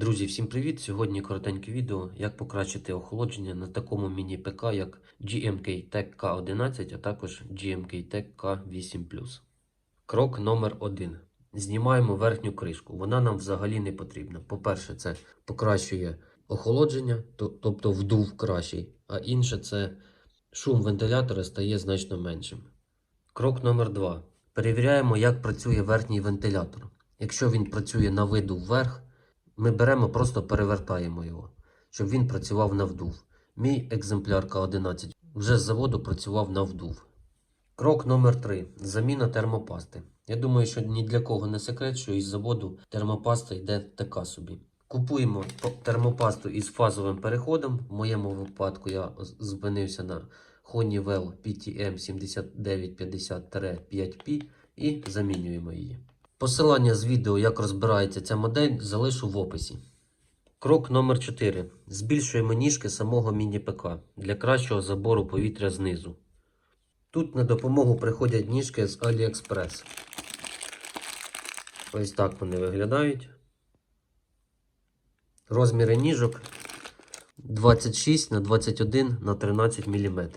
Друзі, всім привіт! Сьогодні коротеньке відео, як покращити охолодження на такому міні-ПК, як GMK Tech K11, а також GMK Tech K8 Крок номер 1. Знімаємо верхню кришку. Вона нам взагалі не потрібна. По-перше, це покращує охолодження, тобто вдув кращий, а інше це шум вентилятора стає значно меншим. Крок номер 2. Перевіряємо, як працює верхній вентилятор. Якщо він працює на виду вверх, ми беремо, просто перевертаємо його, щоб він працював на вдув. Мій екземпляр К11 вже з заводу працював на вдув. Крок номер 3. Заміна термопасти. Я думаю, що ні для кого не секрет, що із заводу термопаста йде така собі. Купуємо термопасту із фазовим переходом. В моєму випадку я зупинився на Honeywell PTM 7950-5P і замінюємо її. Посилання з відео, як розбирається ця модель, залишу в описі. Крок номер 4. Збільшуємо ніжки самого міні-ПК для кращого забору повітря знизу. Тут на допомогу приходять ніжки з AliExpress. Ось так вони виглядають. Розміри ніжок 26 на 21 на 13 мм.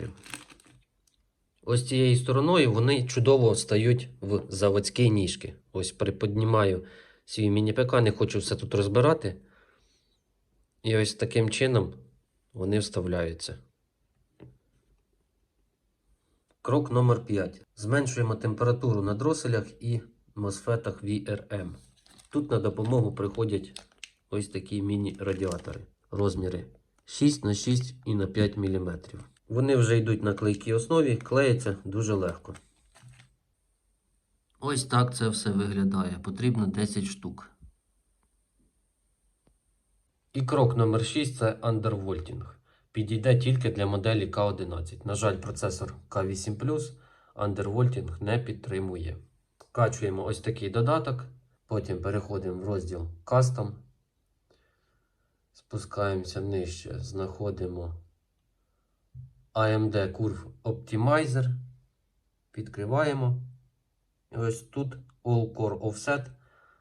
Ось цією стороною вони чудово стають в заводські ніжки. Ось приподнімаю свій міні-ПК, не хочу все тут розбирати. І ось таким чином вони вставляються. Крок номер 5. Зменшуємо температуру на дроселях і мосфетах VRM. Тут на допомогу приходять ось такі міні-радіатори. Розміри 6 на 6 і на 5 мм. Вони вже йдуть на клейкій основі, клеяться дуже легко. Ось так це все виглядає. Потрібно 10 штук. І крок номер 6 це андервольтінг. Підійде тільки для моделі К11. На жаль, процесор К8 андервольтінг не підтримує. Вкачуємо ось такий додаток. Потім переходимо в розділ Custom. Спускаємося нижче, знаходимо AMD Curve Optimizer. Відкриваємо. І ось тут All Core Offset.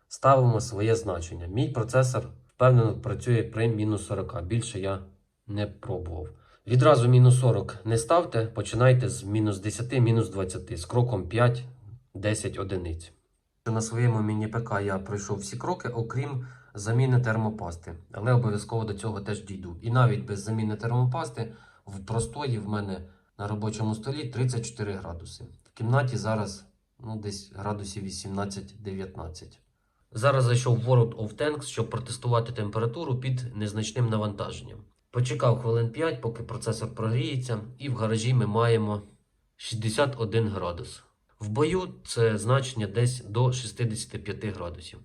Ставимо своє значення. Мій процесор впевнено працює при мінус 40. Більше я не пробував. Відразу мінус 40 не ставте, починайте з мінус 10, мінус 20, з кроком 5-10 одиниць. На своєму міні-ПК я пройшов всі кроки, окрім заміни термопасти. Але обов'язково до цього теж дійду. І навіть без заміни термопасти в простої в мене на робочому столі 34 градуси. В кімнаті зараз ну, десь градусів 18-19. Зараз зайшов в World of Tanks, щоб протестувати температуру під незначним навантаженням. Почекав хвилин 5, поки процесор прогріється, і в гаражі ми маємо 61 градус. В бою це значення десь до 65 градусів.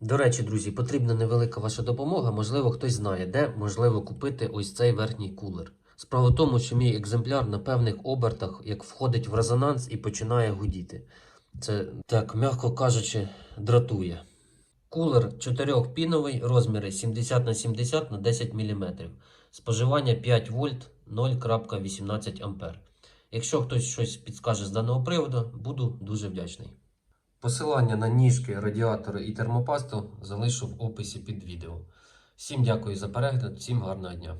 До речі, друзі, потрібна невелика ваша допомога. Можливо, хтось знає, де можливо купити ось цей верхній кулер. Справа в тому, що мій екземпляр на певних обертах як входить в резонанс і починає гудіти. Це, так, м'яко кажучи, дратує. Кулер 4-піновий, розміри 70 на 70 на 10 мм. Споживання 5 вольт 0,18 ампер. Якщо хтось щось підскаже з даного приводу, буду дуже вдячний. Посилання на ніжки, радіатори і термопасту залишу в описі під відео. Всім дякую за перегляд, всім гарного дня.